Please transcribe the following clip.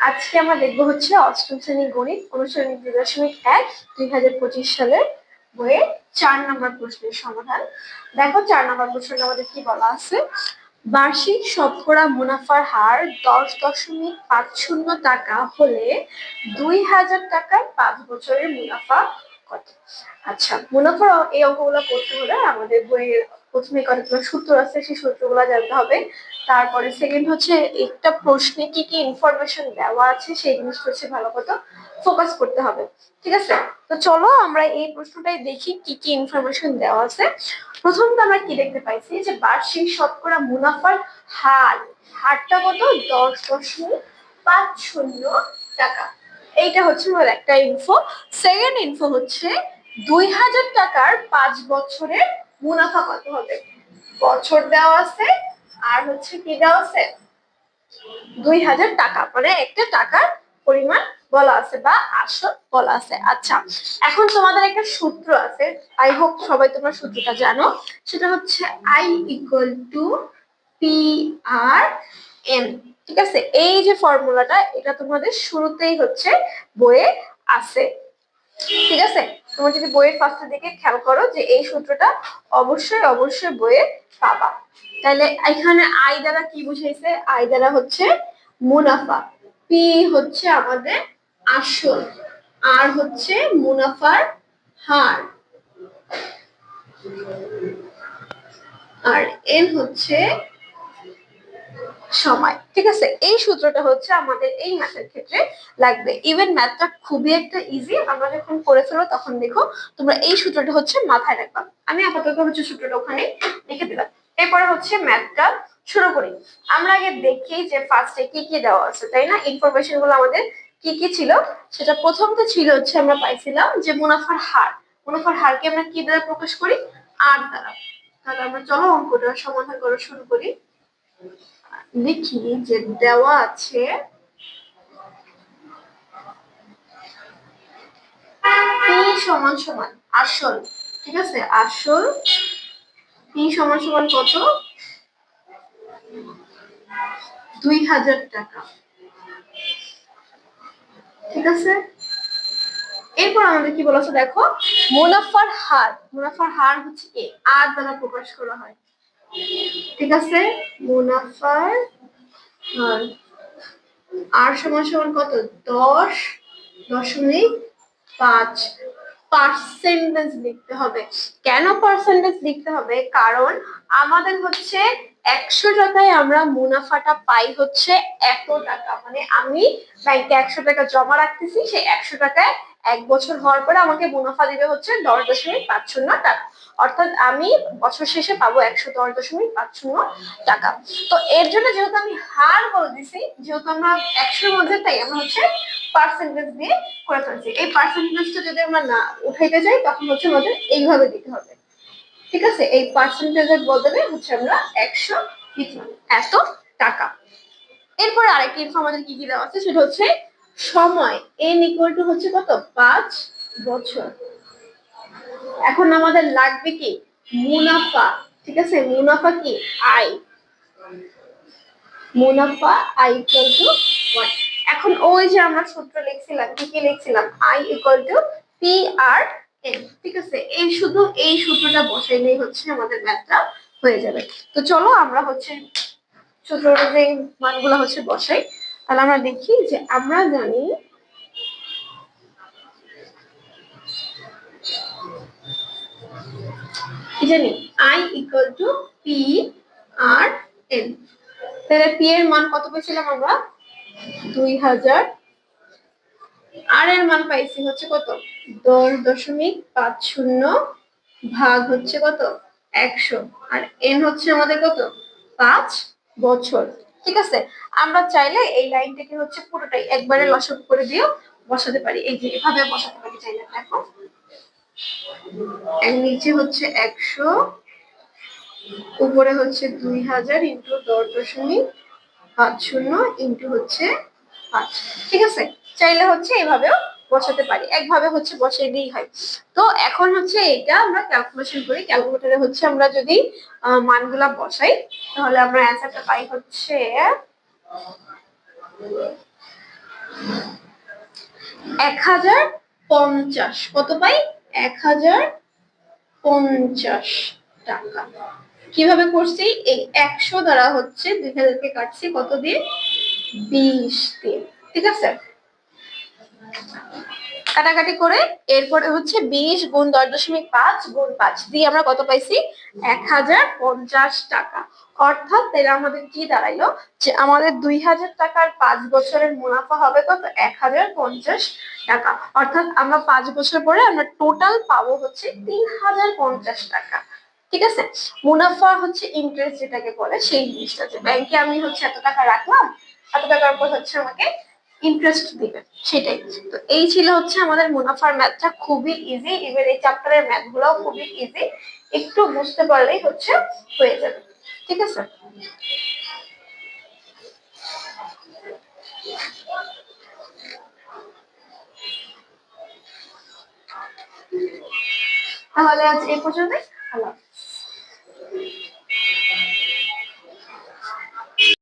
আজকে আমরা হচ্ছে অষ্টম গণিত দুই দশমিক এক, দুই হাজার পঁচিশ সালের চার নম্বর প্রশ্নের সমাধান। দেখো, চার নম্বর প্রশ্নটা আমাদের কি বলা আছে? বার্ষিক শতকরা মুনাফার হার দশ দশমিক পাঁচ শূন্য টাকা হলে দুই হাজার টাকার পাঁচ বছরের মুনাফা কত আচ্ছা মুনাফার এই অঙ্কগুলো করতে হলে আমাদের বইয়ের প্রথমে কতগুলো সূত্র আছে, সেই সূত্রগুলো জানতে হবে। তারপরে সেকেন্ড হচ্ছে একটা প্রশ্নে কি কি ইনফরমেশন দেওয়া আছে, সেই জিনিসটা হচ্ছে ভালো মতো ফোকাস করতে হবে। ঠিক আছে? তো চলো আমরা এই প্রশ্নটাই দেখি কি কি ইনফরমেশন দেওয়া আছে। প্রথমত আমরা কি দেখতে পাইছি? যে বার্ষিক শতকরা মুনাফার হার, হারটা কত? দশ দশমিক পাঁচ শূন্য টাকা। এইটা হচ্ছে আমার একটা ইনফো সেকেন্ড ইনফো হচ্ছে দুই হাজার টাকার পাঁচ বছরের মুনাফা কত হবে? বছর দেওয়া আছে আর হচ্ছে কি দেওয়া আছে? দুই হাজার টাকা মানে একটা টাকার পরিমাণ বলা আছে বা আসল বলা আছে। আচ্ছা এখন তোমাদের একটা সূত্র আছে। আই হোপ সবাই তোমরা সূত্রটা জানো। সেটা হচ্ছে I equal to P R N ঠিক আছে? এই যে ফর্মুলাটা, এটা তোমাদের শুরুতেই হচ্ছে বইয়ে আছে। ঠিক আছে? তোমরা যদি বইয়ের ফার্স্টের দিকে খেয়াল করো যে এই সূত্রটা অবশ্যই অবশ্যই বইয়ে পাবা। তাহলে এখানে আই দ্বারা কি বুঝাইছে? আই দ্বারা হচ্ছে মুনাফা। পি হচ্ছে আমাদের আসল। আর হচ্ছে মুনাফার হার। আর এন হচ্ছে সময়, ঠিক আছে? এই সূত্রটা হচ্ছে আমাদের এই ম্যাথের ক্ষেত্রে লাগবে। ইভেন ম্যাথটা খুবই একটা ইজি আমরা যখন করে ফেলো তখন দেখো তোমরা এই সূত্রটা হচ্ছে মাথায় রাখবা। আমি আপাতত হচ্ছে সূত্রটা ওখানে লিখে দিলাম। এরপরে হচ্ছে ম্যাথটা শুরু করি। আমরা আগে দেখি যে ফার্স্টে কি কি দেওয়া আছে, তাই না? ইনফরমেশনগুলো আমাদের কি কি ছিল? সেটা প্রথমত ছিল হচ্ছে আমরা পাইছিলাম যে মুনাফার হার। মুনাফার হারকে আমরা কি দ্বারা প্রকাশ করি? আর দ্বারা। তাহলে আমরা চলো অঙ্কটা সমাধান করা শুরু করি। লিখি যে দেওয়া আছে সমান সমান আসল, ঠিক আছে? আসল পি সমান সমান কত? দুই হাজার টাকা। ঠিক আছে? এরপর আমাদের কি বলেছে দেখো? মুনাফার হার মুনাফার হার হচ্ছে কি? আর দ্বারা প্রকাশ করা হয়। ঠিক আছে? মুনাফার হার আর সমান সমান কত? দশ দশমিক পাঁচ পার্সেন্টেজ লিখতে হবে। কেন পার্সেন্টেজ লিখতে হবে? কারণ আমাদের হচ্ছে একশো টাকায় আমরা মুনাফাটা পাই হচ্ছে এত টাকা। মানে আমি ব্যাংকে একশো টাকা জমা রাখতেছি, সেই একশো টাকায় এক বছর হওয়ার পরে আমাকে মুনাফা দিবে হচ্ছে দশ দশমিক পাঁচ শূন্য টাকা। অর্থাৎ আমি বছর শেষে পাবো একশো দশ দশমিক পাঁচ শূন্য টাকা। তো এর জন্য যেহেতু আমি হার বলে দিছি, যেহেতু আমরা একশোর মধ্যে, তাই আমরা হচ্ছে পার্সেন্টেজ দিয়ে করে ফেলছি। এই পার্সেন্টেজটা যদি আমরা না উঠাইতে যাই, তখন হচ্ছে আমাদের এইভাবে দিতে হবে। ঠিক আছে? এই পার্সেন্টেজের বদলে হচ্ছে আমরা একশো এত টাকা। এরপরে আরেকটি ইনফো আমাদের কি কি দেওয়া আছে, সেটা হচ্ছে সময় এন ইকুয়াল টু হচ্ছে কত? পাঁচ বছর। এখন আমাদের লাগবে কি? মুনাফা। ঠিক আছে? মুনাফা কি? আই মুনাফা আই ইকুয়াল টু এখন ওই যে আমরা সূত্র লিখছিলাম, কি কি লিখছিলাম? I equal to P R N ঠিক আছে? এই শুধু এই সূত্রটা বসাইলেই হচ্ছে আমাদের ম্যাথটা হয়ে যাবে। তো চলো আমরা হচ্ছে সূত্রটা যে মানগুলো হচ্ছে বসাই। তাহলে আমরা দেখি যে আমরা জানি জানি? I equal to P R N তাহলে পি এর মান কত পেয়েছিলাম আমরা? দুই হাজার। আর এর মান পাইছি হচ্ছে কত? দশ দশমিক পাঁচ শূন্য ভাগ হচ্ছে কত? একশো। আর এন হচ্ছে আমাদের কত? পাঁচ বছর। ঠিক আছে? আমরা চাইলে এই লাইনটাকে হচ্ছে পুরোটাই একবারে লসক করে দিয়েও বসাতে পারি। এই যে এভাবে বসাতে পারি চাইলে দেখো। এর নিচে হচ্ছে একশো উপরে হচ্ছে দুই হাজার ইন্টু দশ দশমিক পাঁচ শূন্য ইন্টু হচ্ছে পাঁচ। ঠিক আছে? চাইলে হচ্ছে এভাবেও বসাতে পারি। একভাবে হচ্ছে বসিয়ে দিই হয়। তো এখন হচ্ছে এটা আমরা ক্যালকুলেশন করি। ক্যালকুলেটরে হচ্ছে আমরা যদি আহ, মানগুলা বসাই তাহলে আমরা অ্যান্সারটা পাই হচ্ছে, এক হাজার পঞ্চাশ। কত পাই? এক হাজার পঞ্চাশ টাকা। কীভাবে করছি? এই একশো দ্বারা হচ্ছে দুই হাজারকে কাটছি কত দিয়ে? বিশ দিয়ে। ঠিক আছে? কাটাকাটি করে এরপরে হচ্ছে বিশ গুণ দশ দশমিক পাঁচ গুণ পাঁচ। দিয়ে আমরা কত পাইছি? এক হাজার পঞ্চাশ টাকা। অর্থাৎ তাহলে আমাদের কি দাঁড়াইলো? যে আমাদের দুই হাজার টাকার পাঁচ বছরের মুনাফা হবে কত? এক হাজার পঞ্চাশ টাকা। অর্থাৎ আমরা পাঁচ বছর পরে আমরা টোটাল পাবো হচ্ছে তিন হাজার পঞ্চাশ টাকা। ঠিক আছে? মুনাফা হচ্ছে ইন্টারেস্ট যেটাকে বলে, সেই জিনিসটা যে ব্যাংকে আমি হচ্ছে এত টাকা রাখলাম, এত টাকার উপর হচ্ছে আমাকে ইন্টারেস্ট দিবে, সেটাই। তো এই ছিল হচ্ছে আমাদের মুনাফার ম্যাথটা খুবই ইজি এবার এই চ্যাপ্টারের ম্যাথ গুলাও খুবই ইজি একটু বুঝতে পারলেই হচ্ছে হয়ে যাবে। ঠিক আছে তাহলে আজ এ পর্যন্ত আল্লাহ।